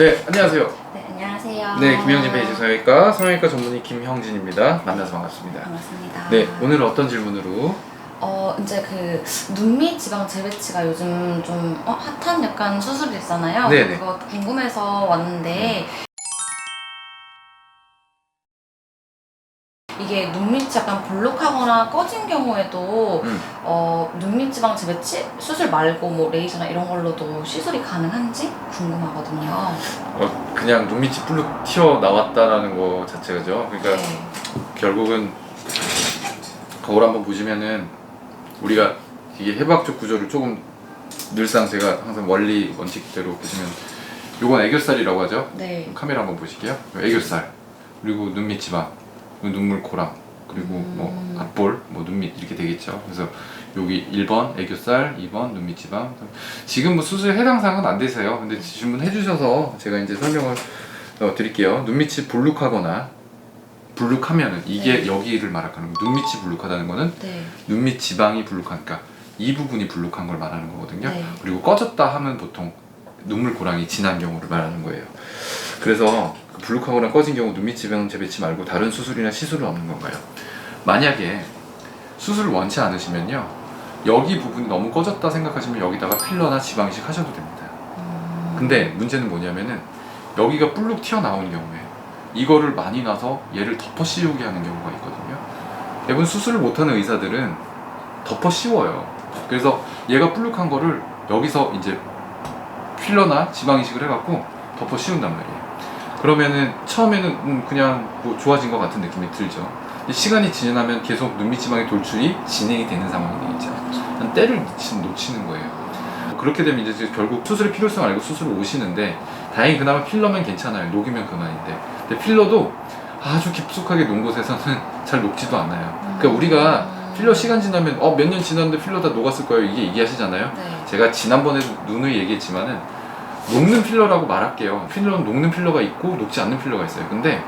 네, 안녕하세요. 네, 안녕하세요. 네, 김영진 베이지 성형외과 성형외과 전문의 김형진입니다. 만나서 반갑습니다. 반갑습니다. 네, 오늘 어떤 질문으로? 어 이제 그 눈밑 지방 재배치가 요즘 좀 어, 핫한 약간 수술이 있잖아요. 네네. 그거 궁금해서 왔는데 이게 눈밑이 약간 볼록하거나 꺼진 경우에도 음. 어 눈밑 지방 재배치 수술 말고 뭐 레이저나 이런 걸로도 시술이 가능한지 궁금하거든요. 어, 그냥 눈밑이 불룩 튀어 나왔다라는 거 자체가죠. 그러니까 네. 결국은 거울 한번 보시면은 우리가 이게 해부학적 구조를 조금 늘상 제가 항상 원리 원칙대로 보시면 요건 애교살이라고 하죠. 네. 카메라 한번 보실게요. 애교살 그리고 눈밑 지방 그리고 눈물 코랑 그리고 음. 뭐 앞볼 뭐 눈밑 이렇게 되겠죠. 그래서 여기 1번 애교살, 2번 눈밑 지방. 지금 뭐 수술 해당 사항은 안 되세요. 근데 질문 해 주셔서 제가 이제 설명을 어, 드릴게요. 눈밑이 불룩하거나 불룩하면은 이게 네. 여기를 말하는 거예요. 눈밑이 불룩하다는 거는 네. 눈밑 지방이 불룩하니까 이 부분이 불룩한 걸 말하는 거거든요. 네. 그리고 꺼졌다 하면 보통 눈물 고랑이 진한 경우를 말하는 거예요. 그래서 그 불룩하거나 꺼진 경우 눈밑 지방 재배치 말고 다른 수술이나 시술은 없는 건가요? 만약에 수술을 원치 않으시면요. 여기 부분이 너무 꺼졌다 생각하시면 여기다가 필러나 지방 이식 하셔도 됩니다. 음. 근데 문제는 뭐냐면은 여기가 불룩 튀어나온 경우에 이거를 많이 나서 얘를 덮어 씌우게 하는 경우가 있거든요. 대부분 수술을 못하는 의사들은 덮어 씌워요. 그래서 얘가 불룩한 거를 여기서 이제 필러나 지방 이식을 해갖고 덮어 씌운단 말이에요. 그러면은 처음에는 음, 그냥 뭐 좋아진 것 같은 느낌이 들죠. 시간이 지나면 계속 눈밑 지방의 돌출이 진행이 되는 상황이 되겠죠. 한 때를 놓치- 놓치는 거예요. 그렇게 되면 이제 결국 수술의 필요성 알고 수술을 오시는데 다행히 그나마 필러면 괜찮아요. 녹이면 그만인데. 근데 필러도 아주 깊숙하게 녹은 곳에서는 잘 녹지도 않아요. 그러니까 우리가 필러 시간 지나면 어 몇 년 지났는데 필러 다 녹았을 거예요. 이게 얘기하시잖아요. 네. 제가 지난번에도 누누이 얘기했지만은 녹는 필러라고 말할게요. 필러는 녹는 필러가 있고 녹지 않는 필러가 있어요. 근데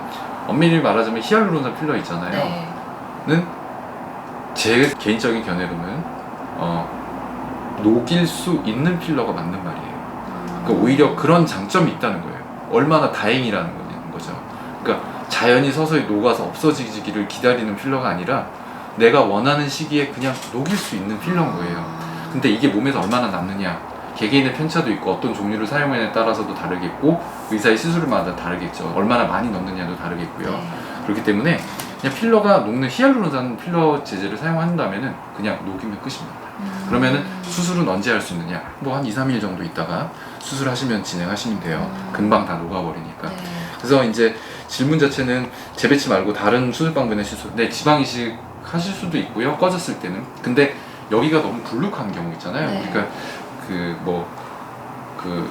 엄밀히 말하자면 히알루론산 필러 있잖아요. 네. 는제 개인적인 견해로는 어, 녹일 수 있는 필러가 맞는 말이에요. 그러니까 오히려 그런 장점이 있다는 거예요. 얼마나 다행이라는 거죠. 그러니까 자연이 서서히 녹아서 없어지기를 기다리는 필러가 아니라 내가 원하는 시기에 그냥 녹일 수 있는 필러인 거예요. 근데 이게 몸에서 얼마나 남느냐 개개인의 편차도 있고 어떤 종류를 사용하느냐에 따라서도 다르겠고 의사의 시술마다 다르겠죠. 얼마나 많이 넣느냐도 다르겠고요. 네. 그렇기 때문에 그냥 필러가 녹는 히알루론산 필러 제제를 사용한다면은 그냥 녹이면 끝입니다. 음. 그러면은 수술은 언제 할 수 있느냐? 뭐 한 2, 3일 정도 있다가 수술하시면 진행하시면 돼요. 음. 금방 다 녹아버리니까. 네. 그래서 이제 질문 자체는 재배치 말고 다른 수술 방법의 시술. 네, 지방 이식 하실 수도 있고요. 꺼졌을 때는. 근데 여기가 너무 불룩한 경우 있잖아요. 네. 그러니까 그 뭐 그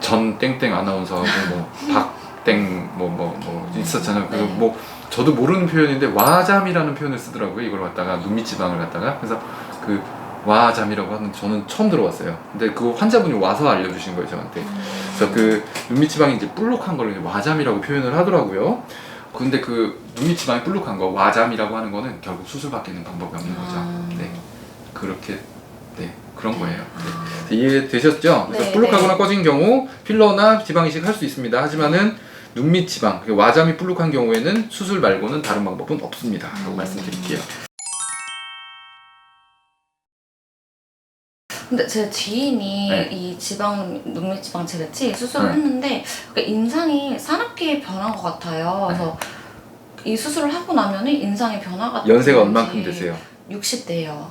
전 땡땡 아나운서하고 뭐 박땡 뭐 뭐 뭐 있었잖아요. 네. 그뭐 저도 모르는 표현인데 와잠이라는 표현을 쓰더라고요. 이걸 갖다가 눈밑 지방을 갖다가 그래서 그 와잠이라고 하는 저는 처음 들어봤어요. 근데 그 환자분이 와서 알려주신 거예요 저한테. 그래서 그 눈밑 지방이 이제 볼록한 걸 이제 와잠이라고 표현을 하더라고요. 근데 그 눈밑 지방이 볼록한 거 와잠이라고 하는 거는 결국 수술밖에는 방법이 없는 거죠. 아. 네, 그렇게 네 그런 거예요. 네. 아. 이해되셨죠? 그래서 네, 볼록하거나 네. 꺼진 경우 필러나 지방 이식 할 수 있습니다. 하지만은 눈 밑 지방, 그 와잠이 볼록한 경우에는 수술 말고는 다른 방법은 없습니다. 라고 음. 말씀드릴게요. 근데 제 지인이 네. 이 지방 눈밑 지방 재배치 수술을 네. 했는데 그 인상이 산업기에 변한 것 같아요. 그래서 이 수술을 하고 나면은 인상의 변화가 네. 연세가 얼만큼 되세요? 60대요.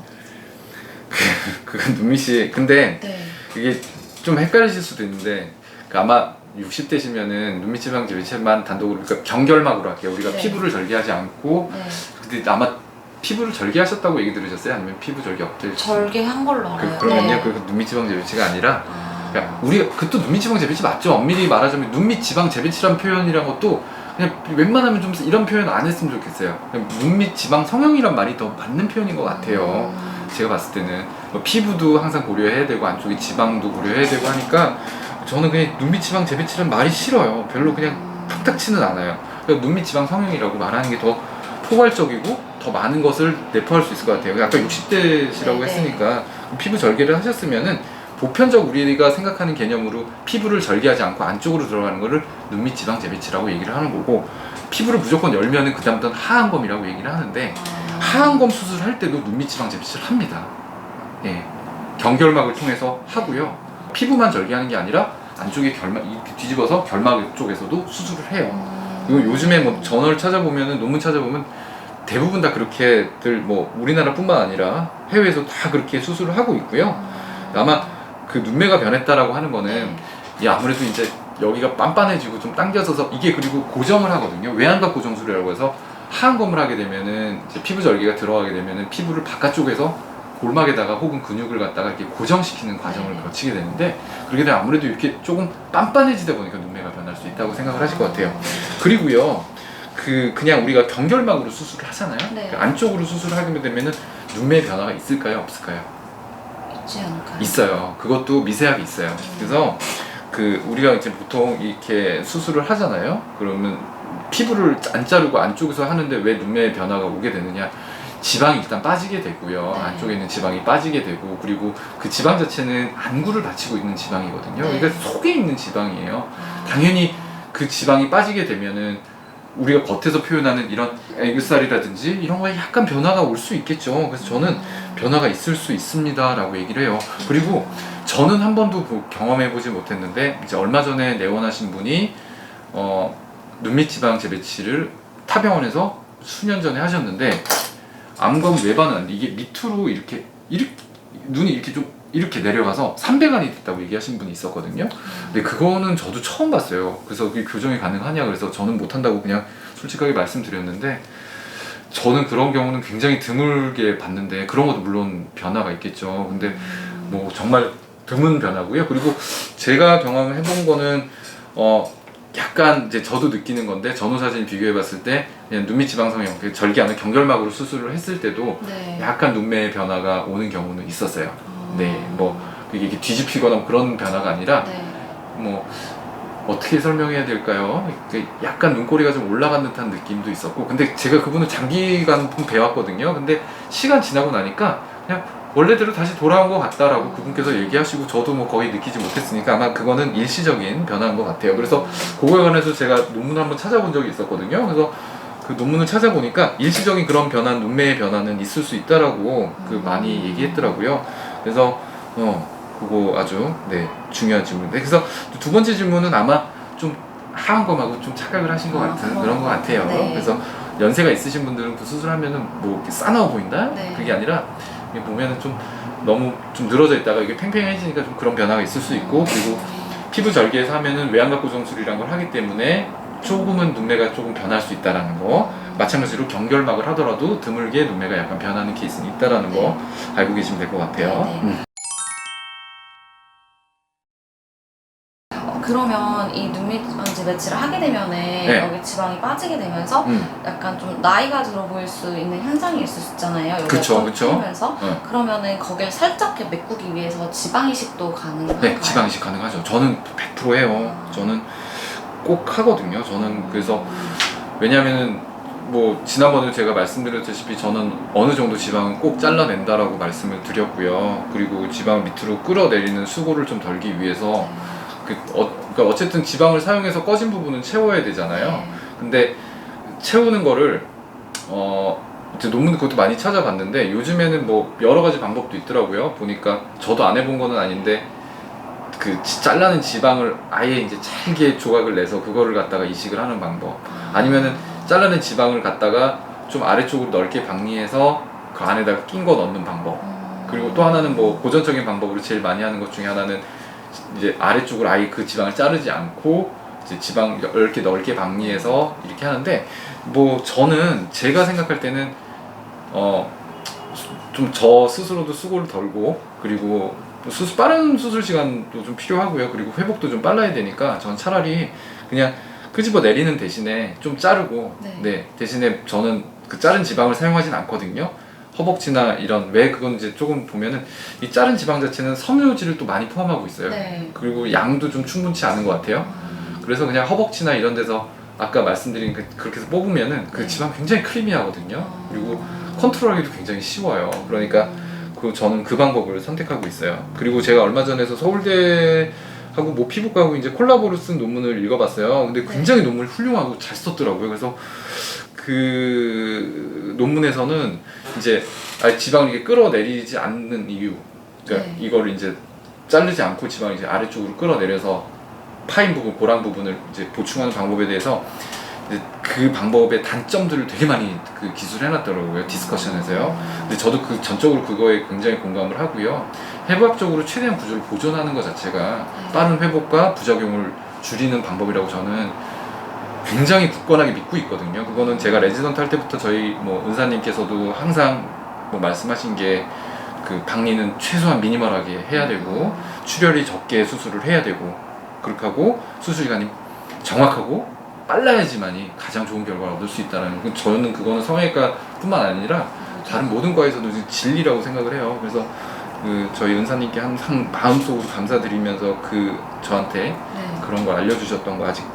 그건 눈밑이 근데 네. 이게 좀 헷갈리실 수도 있는데 그 아마 60대시면은 눈밑 지방 재배치만 단독으로 그러니까 경결막으로 할게요. 우리가 네. 피부를 절개하지 않고 네. 근데 아마 피부를 절개하셨다고 얘기 들으셨어요? 아니면 피부 절개 없대? 절개한 걸로 알아요. 그, 그러면요 네. 그 눈밑 지방 재배치가 아니라 아. 그러니까 우리가 그또 눈밑 지방 재배치 맞죠? 엄밀히 말하자면 눈밑 지방 재배치란 표현이란 것도 그냥 웬만하면 좀 이런 표현 안 했으면 좋겠어요. 그냥 눈밑 지방 성형이란 말이 더 맞는 표현인 것 같아요. 음. 제가 봤을 때는 뭐 피부도 항상 고려해야 되고 안쪽에 지방도 고려해야 되고 하니까 저는 그냥 눈밑 지방 재배치란 말이 싫어요. 별로 그냥 탁탁 치는 않아요. 그러니까 눈밑 지방 성형이라고 말하는 게 더 포괄적이고 더 많은 것을 내포할 수 있을 것 같아요. 아까 60대시라고 네, 네. 했으니까 피부 절개를 하셨으면은 보편적 우리가 생각하는 개념으로 피부를 절개하지 않고 안쪽으로 들어가는 거를 눈밑 지방 재배치라고 얘기를 하는 거고 피부를 무조건 열면은 그다음부터는 하안검이라고 얘기를 하는데 아. 하안검 수술할 때도 눈밑 지방 재배치를 합니다. 예. 경결막을 통해서 하고요. 피부만 절개하는 게 아니라 안쪽에 결막 이렇게 뒤집어서 결막 쪽에서도 수술을 해요. 음. 그리고 요즘에 뭐 저널 찾아보면은 논문 찾아보면 대부분 다 그렇게들 뭐 우리나라뿐만 아니라 해외에서 다 그렇게 수술을 하고 있고요. 음. 아마 그 눈매가 변했다라고 하는 거는 네. 이 아무래도 이제 여기가 빤빤해지고 좀 당겨져서 이게 그리고 고정을 하거든요. 외안각 고정술이라고 해서 하안검을 하게 되면은 이제 피부 절개가 들어가게 되면은 피부를 바깥쪽에서 골막에다가 혹은 근육을 갖다가 이렇게 고정시키는 과정을 네. 거치게 되는데 그렇게 되면 아무래도 이렇게 조금 빤빤해지다 보니까 눈매가 변할 수 있다고 생각을 하실 것 같아요. 그리고요, 그 그냥 우리가 경결막으로 수술을 하잖아요. 네. 그 안쪽으로 수술을 하게 되면은 눈매 변화가 있을까요, 없을까요? 있지 않을까요? 있어요. 그것도 미세하게 있어요. 그래서 그 우리가 이제 보통 이렇게 수술을 하잖아요. 그러면 피부를 안 자르고 안쪽에서 하는데 왜 눈매의 변화가 오게 되느냐? 지방이 일단 빠지게 되고요. 네. 안쪽에 있는 지방이 빠지게 되고 그리고 그 지방 자체는 안구를 받치고 있는 지방이거든요. 네. 그러니까 속에 있는 지방이에요. 아. 당연히 그 지방이 빠지게 되면은 우리가 겉에서 표현하는 이런 애교살이라든지 이런 거에 약간 변화가 올 수 있겠죠. 그래서 저는 음. 변화가 있을 수 있습니다 라고 얘기를 해요. 그리고 저는 한 번도 보- 경험해 보지 못했는데 이제 얼마 전에 내원하신 분이 어, 눈밑 지방 재배치를 타병원에서 수년 전에 하셨는데 암검 외반은 이게 밑으로 이렇게 이렇게 눈이 이렇게 좀 이렇게 내려가서 삼배간이 됐다고 얘기하신 분이 있었거든요. 근데 그거는 저도 처음 봤어요. 그래서 그게 교정이 가능하냐 그래서 저는 못한다고 그냥 솔직하게 말씀드렸는데 저는 그런 경우는 굉장히 드물게 봤는데 그런 것도 물론 변화가 있겠죠. 근데 뭐 정말 드문 변화고요. 그리고 제가 경험해 본 거는 어 약간 이제 저도 느끼는 건데 전후 사진 비교해 봤을 때 그냥 눈밑 지방성형 그 절개하는 경결막으로 수술을 했을 때도 네. 약간 눈매의 변화가 오는 경우는 있었어요. 아. 네, 뭐 이게 뒤집히거나 뭐 그런 변화가 아니라 네. 뭐 어떻게 설명해야 될까요? 약간 눈꼬리가 좀 올라간 듯한 느낌도 있었고 근데 제가 그분을 장기간 배웠거든요. 근데 시간 지나고 나니까 그냥 원래대로 다시 돌아온 것 같다라고 그분께서 얘기하시고 저도 뭐 거의 느끼지 못했으니까 아마 그거는 일시적인 변화인 것 같아요. 그래서 그거에 관해서 제가 논문 한번 찾아본 적이 있었거든요. 그래서 그 논문을 찾아보니까 일시적인 그런 변화, 눈매의 변화는 있을 수 있다라고 그 많이 얘기했더라고요. 그래서 어 그거 아주 네 중요한 질문인데 그래서 두 번째 질문은 아마 좀 하한 검하고 좀 착각을 하신 것 아, 같은 그런 그런 것것 같아요. 네. 그래서 연세가 있으신 분들은 그 수술하면은 뭐 이렇게 싸나워 보인다? 네. 그게 아니라 보면은 좀 너무 좀 늘어져 있다가 이게 팽팽해지니까 좀 그런 변화가 있을 수 있고 그리고 피부 절개에서 하면은 외안각 고정술이라는 걸 하기 때문에 조금은 눈매가 조금 변할 수 있다라는 거 마찬가지로 경결막을 하더라도 드물게 눈매가 약간 변하는 케이스는 있다라는 거 알고 계시면 될 것 같아요. 네, 네. 음. 그러면 이 눈밑 재배치를 하게 되면은 네. 여기 지방이 빠지게 되면서 음. 약간 좀 나이가 들어 보일 수 있는 현상이 있을 수 있잖아요. 여기가 그쵸, 꽉 그쵸. 차면서 어. 그러면은 거기를 살짝 이렇게 메꾸기 위해서 지방 이식도 가능한가요? 네, 지방 이식 가능하죠. 저는 100% 해요. 저는 꼭 하거든요. 저는 그래서 왜냐면은 뭐 지난번에 제가 말씀드렸다시피 저는 어느 정도 지방은 꼭 잘라낸다라고 말씀을 드렸고요. 그리고 지방 밑으로 끌어내리는 수고를 좀 덜기 위해서 그 어, 그러니까 어쨌든 지방을 사용해서 꺼진 부분은 채워야 되잖아요. 네. 근데 채우는 거를 어 이제 논문 그것도 많이 찾아봤는데 요즘에는 뭐 여러 가지 방법도 있더라고요. 보니까 저도 안 해본 거는 아닌데 그 지- 잘라낸 지방을 아예 이제 잘게 조각을 내서 그거를 갖다가 이식을 하는 방법. 아니면은 잘라낸 지방을 갖다가 좀 아래쪽으로 넓게 박리해서 그 안에다가 낀 거 넣는 방법. 음. 그리고 또 하나는 뭐 고전적인 방법으로 제일 많이 하는 것 중에 하나는 이제 아래쪽을 아예 그 지방을 자르지 않고 이제 지방 넓게 넓게 박리해서 이렇게 하는데 뭐 저는 제가 생각할 때는 어 좀 저 스스로도 수고를 덜고 그리고 수술 빠른 수술 시간도 좀 필요하고요 그리고 회복도 좀 빨라야 되니까 전 차라리 그냥 끄집어 내리는 대신에 좀 자르고 네. 네 대신에 저는 그 자른 지방을 사용하진 않거든요 허벅지나 이런 왜 그건 이제 조금 보면은 이 자른 지방 자체는 섬유질을 또 많이 포함하고 있어요 네. 그리고 양도 좀 충분치 않은 것 같아요 음. 그래서 그냥 허벅지나 이런 데서 아까 말씀드린 그, 그렇게 해서 뽑으면은 그 네. 지방 굉장히 크리미하거든요 어. 그리고 컨트롤하기도 굉장히 쉬워요 그러니까 그 저는 그 방법을 선택하고 있어요. 그리고 제가 얼마 전에서 서울대 하고 뭐 피부과하고 이제 콜라보로 쓴 논문을 읽어봤어요. 근데 굉장히 논문을 훌륭하고 잘 썼더라고요. 그래서 그 논문에서는 이제 아예 지방을 이렇게 끌어내리지 않는 이유, 그러니까 네. 이거를 이제 자르지 않고 지방을 이제 아래쪽으로 끌어내려서 파인 부분, 고랑 부분을 이제 보충하는 방법에 대해서 이제 그 방법의 단점들을 되게 많이 그 기술해놨더라고요 디스커션에서요. 근데 저도 그 전적으로 그거에 굉장히 공감을 하고요. 해부학적으로 최대한 구조를 보존하는 것 자체가 빠른 회복과 부작용을 줄이는 방법이라고 저는 굉장히 굳건하게 믿고 있거든요. 그거는 제가 레지던트 할 때부터 저희 뭐 은사님께서도 항상 뭐 말씀하신 게 그 박리는 최소한 미니멀하게 해야 되고 출혈이 적게 수술을 해야 되고 그렇게 하고 수술 시간이 정확하고 빨라야지만이 가장 좋은 결과를 얻을 수 있다는 그 저는 그거는 성형외과뿐만 아니라 다른 모든 과에서도 진리라고 생각을 해요. 그래서 그 저희 은사님께 항상 마음속으로 감사드리면서 그 저한테 네. 그런 걸 알려주셨던 거 아직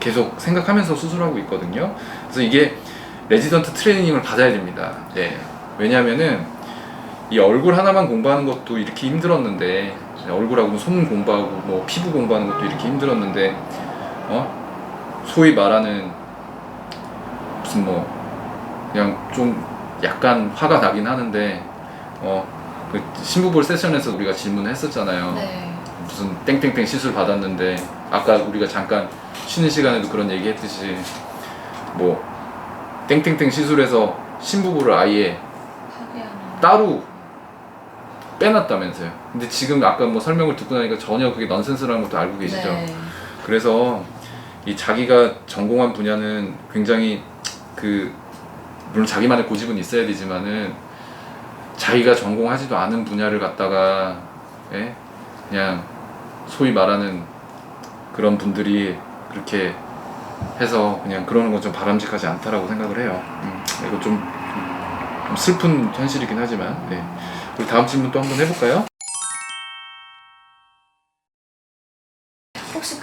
계속 생각하면서 수술하고 있거든요. 그래서 이게 레지던트 트레이닝을 받아야 됩니다. 네. 왜냐하면은 이 얼굴 하나만 공부하는 것도 이렇게 힘들었는데 얼굴하고 손 공부하고 뭐 피부 공부하는 것도 이렇게 힘들었는데 어 소위 말하는 무슨 뭐 그냥 좀 약간 화가 나긴 하는데 어그 신부볼 세션에서 우리가 질문을 했었잖아요. 네. 무슨 땡땡땡 시술 받았는데 아까 우리가 잠깐 쉬는 시간에도 그런 얘기 했듯이 뭐 땡땡땡 시술에서 신부부를 아예. 따로 빼놨다면서요. 근데 지금 아까 뭐 설명을 듣고 나니까 전혀 그게 넌센스라는 것도 알고 계시죠. 네. 그래서 이 자기가 전공한 분야는 굉장히 그 물론 자기만의 고집은 있어야 되지만은 자기가 전공하지도 않은 분야를 갖다가 예? 그냥 소위 말하는 그런 분들이 그렇게 해서 그냥 그러는 건 좀 바람직하지 않다라고 생각을 해요. 음, 이거 좀, 좀 슬픈 현실이긴 하지만 네. 그리고 다음 질문 또 한번 해볼까요?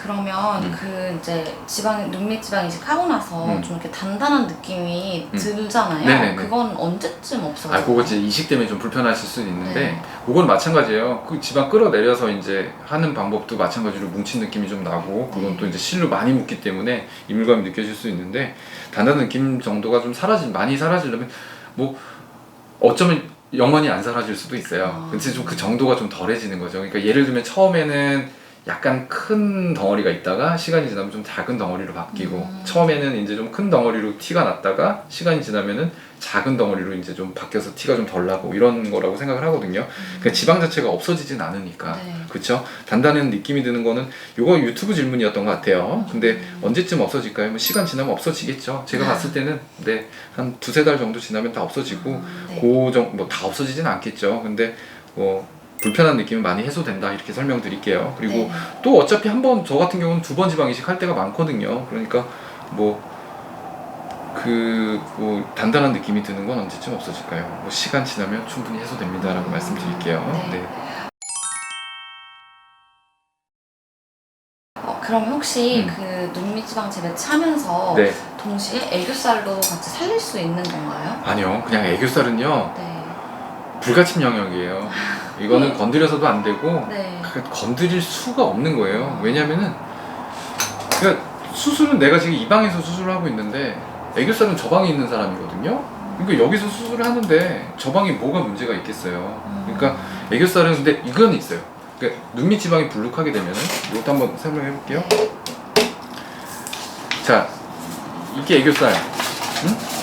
그러면 음. 그 이제 지방 눈밑 지방 이식하고 나서 음. 좀 이렇게 단단한 느낌이 음. 들잖아요. 네네네. 그건 언제쯤 없어져요? 아, 그거 이제 이식 때문에 좀 불편하실 수는 있는데, 네. 그건 마찬가지예요. 그 지방 끌어내려서 이제 하는 방법도 마찬가지로 뭉친 느낌이 좀 나고, 그건 네. 또 이제 실로 많이 묻기 때문에 이물감이 느껴질 수 있는데, 단단한 느낌 정도가 좀 사라지, 많이 사라지려면, 뭐, 어쩌면 영원히 안 사라질 수도 있어요. 아. 근데 좀 그 정도가 좀 덜해지는 거죠. 그러니까 예를 들면 처음에는 약간 큰 덩어리가 있다가 시간이 지나면 좀 작은 덩어리로 바뀌고 음. 처음에는 이제 좀 큰 덩어리로 티가 났다가 시간이 지나면은 작은 덩어리로 이제 좀 바뀌어서 티가 좀 덜 나고 이런 거라고 생각을 하거든요. 그러니까 지방 자체가 없어지진 않으니까. 음. 네. 그렇죠? 단단한 느낌이 드는 거는 이거 유튜브 질문이었던 것 같아요. 근데 음. 언제쯤 없어질까요? 뭐 시간 지나면 없어지겠죠. 제가 네. 봤을 때는 네, 한 두세 달 정도 지나면 다 없어지고 음, 네. 고정 뭐 다 없어지진 않겠죠. 근데 뭐 불편한 느낌은 많이 해소된다 이렇게 설명드릴게요. 그리고 네. 또 어차피 한 번 저 같은 경우는 두 번 지방 이식 할 때가 많거든요. 그러니까 뭐 그, 뭐, 단단한 느낌이 드는 건 언제쯤 없어질까요? 뭐, 시간 지나면 충분히 해소됩니다라고 말씀드릴게요. 네. 네. 어, 그럼 혹시 음. 그 눈밑 지방 재배치하면서 네. 동시에 애교살도 같이 살릴 수 있는 건가요? 아니요. 그냥 애교살은요, 네. 불가침 영역이에요. 이거는 건드려서도 안 되고, 네. 그 건드릴 수가 없는 거예요. 왜냐면은, 그러니까 수술은 내가 지금 이 방에서 수술을 하고 있는데, 애교살은 저 방에 있는 사람이거든요. 그러니까 여기서 수술을 하는데 저 방에 뭐가 문제가 있겠어요. 그러니까 애교살은 근데 이건 있어요. 그러니까 눈밑 지방이 불룩하게 되면은 이것도 한번 설명해 볼게요. 네. 자, 이게 애교살. 응?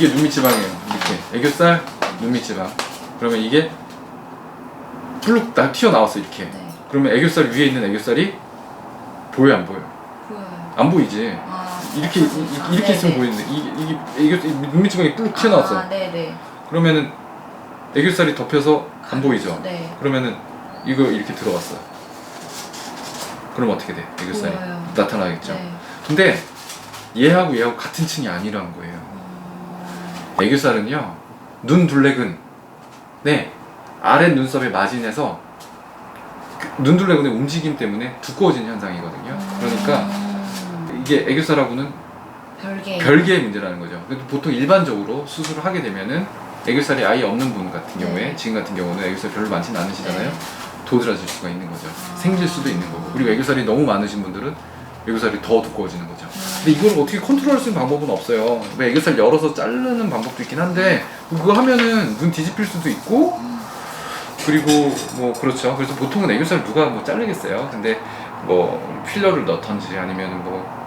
이게 눈밑 지방이에요. 이렇게 애교살, 눈밑 지방. 그러면 이게 불룩 다 튀어나왔어 이렇게. 네. 그러면 애교살 위에 있는 애교살이 보여 안 보여? 보여요. 안 보이지. 아, 이렇게 이, 이- 이렇게 있으면 보이는데 이게 이게 애교 눈밑 지방이 뿔 튀어나왔어. 아, 네네. 그러면은 애교살이 덮여서 안 보이죠. 네. 그러면은 이거 이렇게 들어갔어요. 그럼 어떻게 돼? 애교살이 보여요. 나타나겠죠. 네. 근데 얘하고 얘하고 같은 층이 아니란 거예요. 음, 애교살은요 눈 둘레근 네 아래 눈썹의 마진에서 그 눈 둘레근의 움직임 때문에 두꺼워진 현상이거든요. 그러니까 음, 이게 애교살하고는 별개. 별개의 문제라는 거죠. 그래도 보통 일반적으로 수술을 하게 되면은 애교살이 아예 없는 분 같은 경우에 네. 지금 같은 경우는 애교살 별로 많지는 않으시잖아요. 네. 도드라질 수가 있는 거죠. 아. 생길 수도 있는 거고. 그리고 애교살이 너무 많으신 분들은 애교살이 더 두꺼워지는 거죠. 음. 근데 이걸 어떻게 컨트롤할 수 있는 방법은 없어요. 뭐 애교살 열어서 자르는 방법도 있긴 한데 그거 하면은 눈 뒤집힐 수도 있고 그리고 뭐 그렇죠. 그래서 보통은 애교살 누가 뭐 자르겠어요. 근데 뭐 필러를 넣던지 아니면 뭐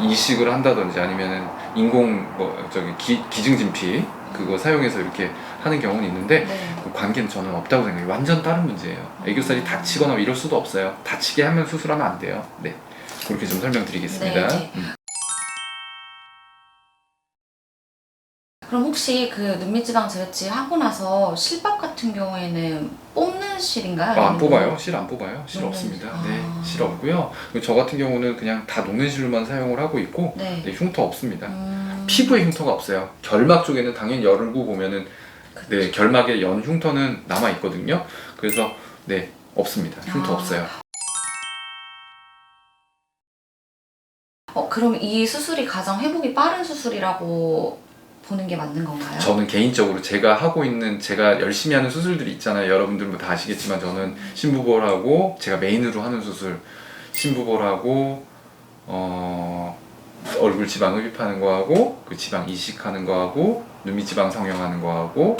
이식을 한다든지 아니면은 인공 뭐 저기 기, 기증진피 그거 사용해서 이렇게 하는 경우는 있는데 네. 그 관계는 저는 없다고 생각해요. 완전 다른 문제예요. 애교살이 다치거나 이럴 수도 없어요. 다치게 하면 수술하면 안 돼요. 네. 그렇게 좀 설명드리겠습니다. 네, 네. 음. 그럼 혹시 그 눈밑지방 제거치 하고 나서 실밥 같은 경우에는 뽑는 실인가요? 아, 안 뽑아요? 실 안 뽑아요? 실 녹는 없습니다. 실. 네, 아. 실 없고요. 저 같은 경우는 그냥 다 녹는 실로만 사용을 하고 있고 네. 네, 흉터 없습니다. 음, 피부에 흉터가 없어요. 결막 쪽에는 당연히 열고 보면은. 네 결막에 연 흉터는 남아 있거든요. 그래서 네 없습니다. 흉터 아. 없어요. 어, 그럼 이 수술이 가장 회복이 빠른 수술이라고 보는 게 맞는 건가요? 저는 개인적으로 제가 하고 있는 제가 열심히 하는 수술들이 있잖아요. 여러분들 뭐 다 아시겠지만 저는 신부볼하고 제가 메인으로 하는 수술 신부볼하고 어 얼굴 지방 흡입하는 거하고 그 지방 이식하는 거하고 눈밑 지방 성형하는 거하고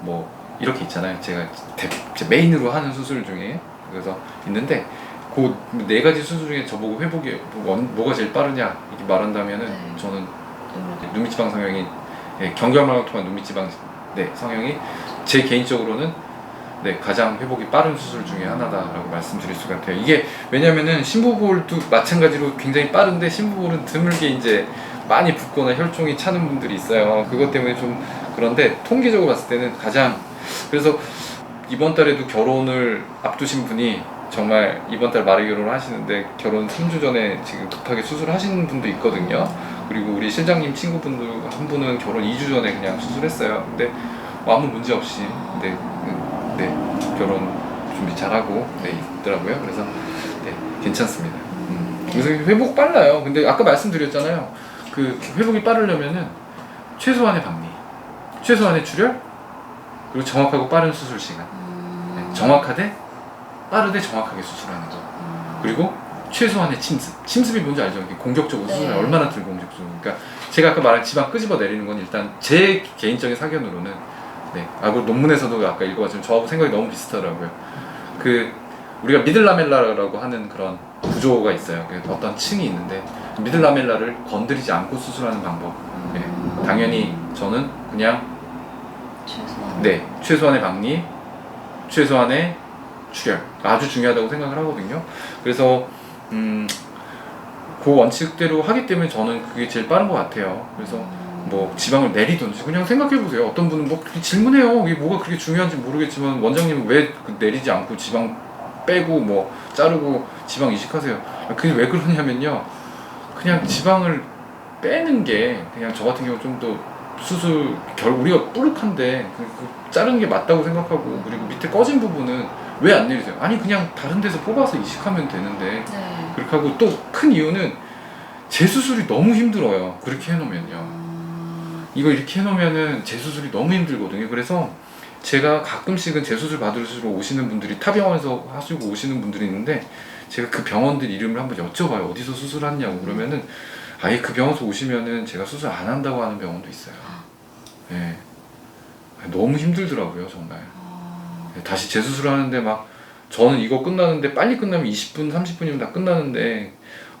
뭐 이렇게 있잖아요. 제가 대, 제 메인으로 하는 수술 중에 그래서 있는데 그 네 가지 수술 중에 저보고 회복이 원- 뭐가 제일 빠르냐 이렇게 말한다면은 네. 저는 음, 눈밑 지방 성형이 예, 경결막을 통한 눈밑지방 네, 성형이 제 개인적으로는 네, 가장 회복이 빠른 수술 중에 하나다라고 말씀드릴 수가 있어요. 이게 왜냐면은 신부볼도 마찬가지로 굉장히 빠른데 신부볼은 드물게 이제 많이 붓거나 혈종이 차는 분들이 있어요. 그것 때문에 좀 그런데 통계적으로 봤을 때는 가장 그래서 이번 달에도 결혼을 앞두신 분이 정말 이번 달 말에 결혼을 하시는데 결혼 3주 전에 지금 급하게 수술하신 분도 있거든요. 그리고 우리 실장님 친구분들 한 분은 결혼 2주 전에 그냥 수술했어요. 근데 뭐 아무 문제 없이 네, 음, 네 결혼 준비 잘하고 네 있더라고요. 그래서 네 괜찮습니다. 음. 그래서 회복 빨라요. 근데 아까 말씀드렸잖아요. 그 회복이 빠르려면은 최소한의 박리, 최소한의 출혈, 그리고 정확하고 빠른 수술 시간. 네, 음, 정확하되 빠르되 정확하게 수술하는 거. 음, 그리고 최소한의 침습. 침습이 뭔지 알죠? 공격적으로 네. 수술을 얼마나 들 공격적으로. 그러니까 제가 아까 말한 지방 끄집어 내리는 건 일단 제 개인적인 사견으로는 네. 아, 그 논문에서도 아까 읽어봤지만 저하고 생각이 너무 비슷하더라고요. 그 우리가 미들라멜라라고 하는 그런 구조가 있어요. 그 어떤 층이 있는데 미들라멜라를 건드리지 않고 수술하는 방법. 네. 음, 당연히 저는 그냥 최소한. 네, 최소한의 박리, 최소한의 출혈 아주 중요하다고 생각을 하거든요. 그래서 음, 그 원칙대로 하기 때문에 저는 그게 제일 빠른 것 같아요. 그래서 음, 뭐 지방을 내리든지 그냥 생각해 보세요. 어떤 분은 뭐 질문해요. 이게 뭐가 그렇게 중요한지 모르겠지만 원장님은 왜그 내리지 않고 지방 빼고 뭐 자르고 지방 이식하세요. 그게 왜 그러냐면요. 그냥 지방을 빼는 게 그냥 저 같은 경우 좀 더 수술 결 우리가 뿔룩한데 그, 그 자르는 게 맞다고 생각하고 그리고 밑에 꺼진 부분은 왜 안 내리세요? 아니 그냥 다른 데서 뽑아서 이식하면 되는데 네. 그렇게 하고 또 큰 이유는 재수술이 너무 힘들어요. 그렇게 해놓으면요. 음, 이거 이렇게 해놓으면은 재수술이 너무 힘들거든요. 그래서 제가 가끔씩은 재수술 받으시러 오시는 분들이 타 병원에서 하시고 오시는 분들이 있는데 제가 그 병원들 이름을 한번 여쭤봐요. 어디서 수술하냐고 그러면은 아예 그 병원에서 오시면은 제가 수술 안 한다고 하는 병원도 있어요. 예. 너무 힘들더라고요, 정말. 어, 네, 다시 재수술 하는데 막 저는 이거 끝나는데 빨리 끝나면 20분, 30분이면 다 끝나는데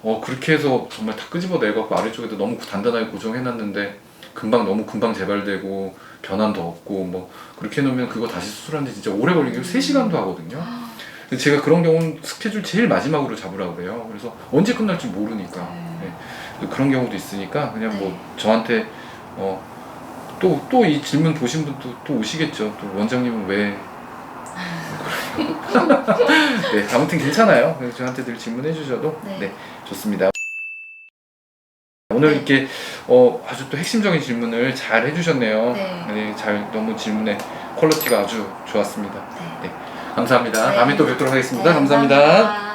어 그렇게 해서 정말 다 끄집어 내갖고 아래쪽에도 너무 단단하게 고정해놨는데 금방 너무 금방 재발되고 변환도 없고 뭐 그렇게 해놓으면 그거 다시 수술하는데 진짜 오래 걸리게 3시간도 하거든요. 근데 제가 그런 경우는 스케줄 제일 마지막으로 잡으라고 그래요. 그래서 언제 끝날지 모르니까 네. 네. 그런 경우도 있으니까 그냥 뭐 네. 저한테 어, 또 또 이 질문 보신 분도 또 오시겠죠. 또 원장님은 왜 네, 아무튼 괜찮아요. 저한테 늘 질문해 주셔도 네. 네, 좋습니다. 오늘 네. 이렇게 어, 아주 또 핵심적인 질문을 잘 해주셨네요. 네. 잘 너무 질문의 퀄리티가 아주 좋았습니다. 네. 감사합니다. 네. 다음에 또 뵙도록 하겠습니다. 네, 감사합니다. 감사합니다.